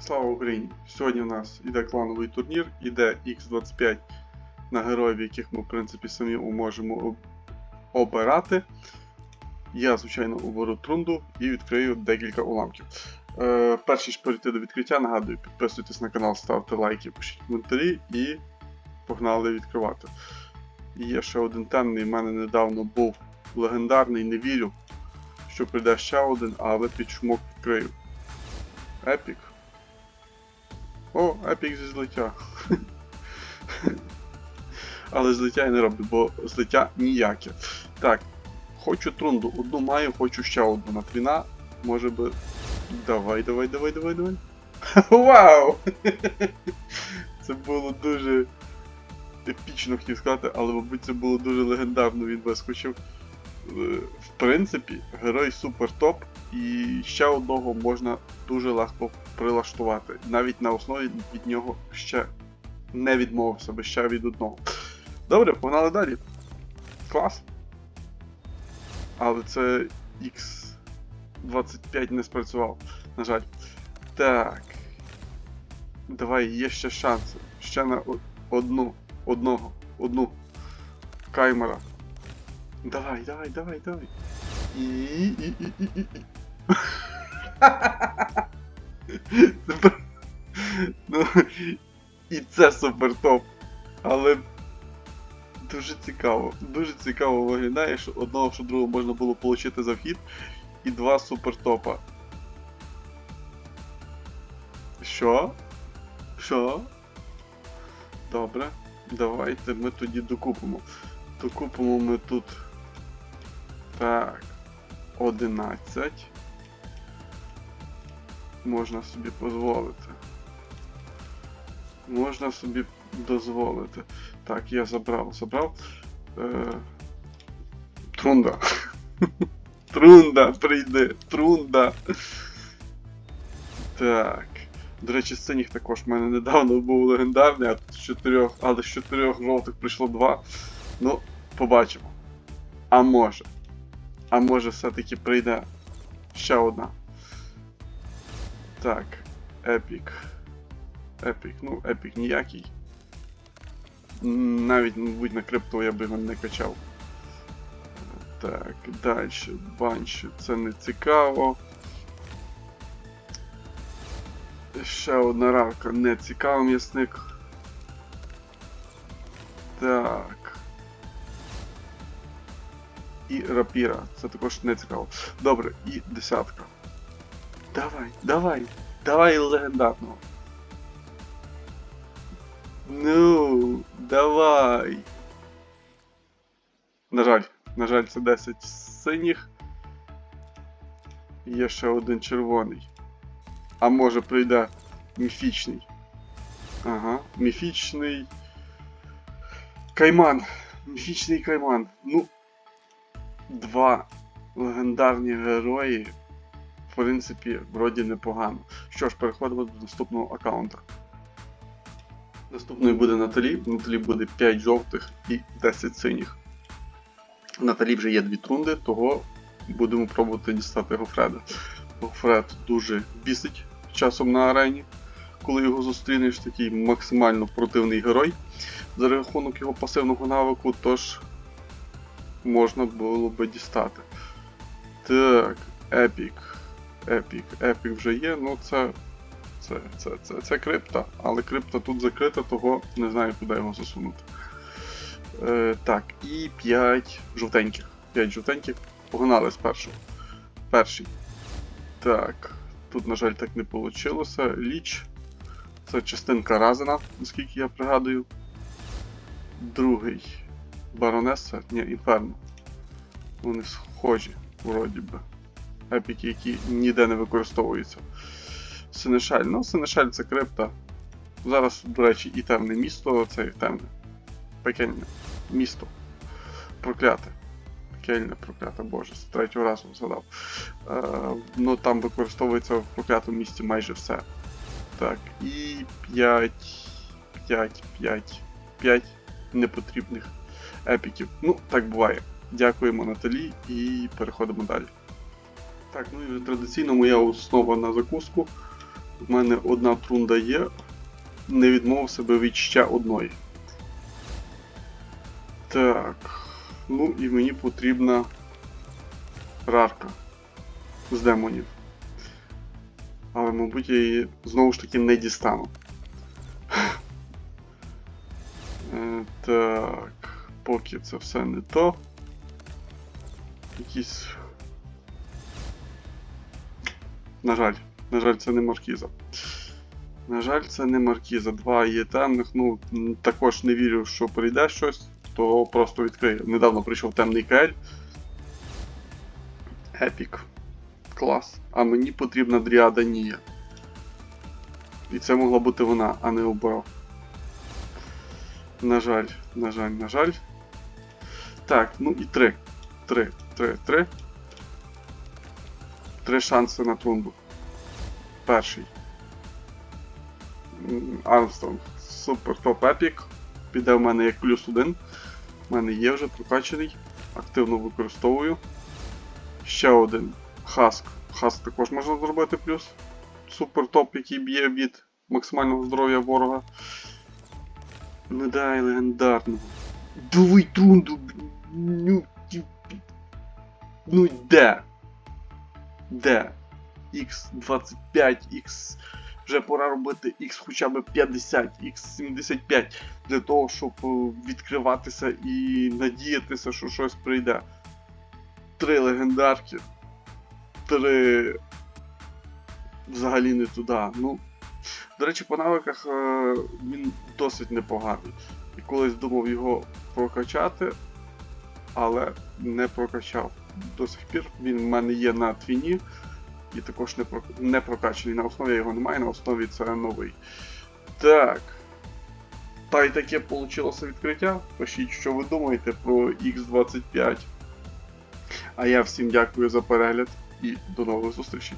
Слава Україні! Сьогодні у нас іде клановий турнір, іде X25 на героїв, яких ми, в принципі, самі можемо обирати. Я, звичайно, оберу трунду і відкрию декілька уламків. Е, перш ніж перейти до відкриття, нагадую, підписуйтесь на канал, ставте лайки, пишіть коментарі і погнали відкривати. І є ще один темний, в мене недавно був легендарний, не вірю, що прийде ще один, але під шумок відкрию. Епік. О, епік зі злиття. Але злиття я не роблю, бо злиття ніяке. Так, хочу трунду, одну маю, хочу ще одну на твіна. Може би. Давай, давай, давай, давай, давай. Вау! Це було дуже епічно хотів сказати, але, мабуть, це було дуже легендарно, він вискочив. Е, В принципі, герой супер топ, і ще одного можна дуже легко прилаштувати. Навіть на основі від нього ще не відмовився, би ще від одного. Добре, погнали далі. Клас. Але це X25 не спрацював, на жаль. Так. Давай, є ще шанси. Ще на одну, одного, одну каймера. Давай, давай, давай, давай. І. і, і. Ну, і це супер топ. Але дуже цікаво. Дуже цікаво виглядає, що одного, що другого можна було отримати за вхід, і два супер топа. Що? Що? Добре. Давайте ми тоді докупимо. Докупимо ми тут. Так. 11. Можна собі дозволити. Можна собі дозволити. Так, я забрав, забрав. Е... Трунда. Трунда, прийди. Трунда. Так. До речі, синіх також в мене недавно був легендарний, а тут з чотирьох, але з чотирьох жовтих прийшло два. Ну, побачимо. А може. А може все-таки прийде ще одна. Так, епік. Епік, ну, епік ніякий. Навіть, мабуть, на крипту я би його не качав. Так, далі. Банші, це не цікаво. Ще одна равка, не цікавий м'ясник. Так. І рапіра. Це також не цікаво. Добре, і десятка. Давай, давай, давай легендарного. Ну, давай. На жаль, на жаль, це 10 синіх. Є ще один червоний. А може прийде міфічний. Ага, міфічний. Кайман. Міфічний кайман. Ну. Два легендарні герої. В принципі, вроді непогано. Що ж, переходимо до наступного аккаунта. Наступною буде Наталі. Наталі буде 5 жовтих і 10 синіх. Наталі вже є дві трунди, того будемо пробувати дістати Гофреда. Гофред дуже бісить часом на арені, коли його зустрінеш такий максимально противний герой за рахунок його пасивного навику, тож можна було би дістати. Так, епік. Епік. Епік вже є, ну це. Це, це, це, це крипта, але крипта тут закрита, того не знаю, куди його засунути. Е, так, і 5 жовтеньких. 5 жовтеньких. Погнали з першого. Перший. Так. Тут, на жаль, так не вийшло. Ліч. Це частинка Разена, наскільки я пригадую. Другий. Баронеса. Ні, Інферно. Вони схожі, вроді би. Епіки, які ніде не використовуються. Синешаль. Ну, Синешаль це крипта. Зараз, до речі, і темне місто, це темне. Пекельне місто. Прокляте. Пекельне, прокляте, боже, з третього разу згадав. Е, ну там використовується в проклятому місці майже все. Так, і 5, 5, 5, 5 непотрібних епіків. Ну, так буває. Дякуємо Наталі і переходимо далі. Так, ну і традиційно моя основа на закуску. У мене одна трунда є. Не відмовив себе від ще одної. Так. Ну і мені потрібна рарка з демонів. Але, мабуть, я її знову ж таки не дістану. Е, Так, поки це все не то. Якісь. На жаль, на жаль, це не маркіза. На жаль, це не маркіза. Два є темних. Ну, також не вірю, що прийде щось, то просто відкрию. Недавно прийшов темний КЛ. Епік. Клас. А мені потрібна Дріада Нія. І це могла бути вона, а не Обро. На жаль, на жаль, на жаль. Так, ну і три. Три, три, три. Три шанси на трунду. Перший. Армстронг. Супер топ епік. Піде в мене як плюс один. У мене є вже прокачаний. Активно використовую. Ще один. Хаск. Хаск також можна зробити плюс. Супер топ, який б'є від максимального здоров'я ворога. Не дай легендарного. Давай трунду. Ну, ну де? Де? X25, X. Вже пора робити X хоча б 50, X75 для того, щоб е, відкриватися і надіятися, що щось прийде. Три легендарки. Три. Взагалі не туди. Ну. До речі, по навиках е, він досить непоганий. І колись думав його прокачати, але не прокачав. До сих пір він в мене є на твіні і також не, про... не прокачаний. На основі його немає, на основі це новий. Так. Та й таке вийшло відкриття. Пишіть, що ви думаєте про X25. А я всім дякую за перегляд і до нових зустрічей.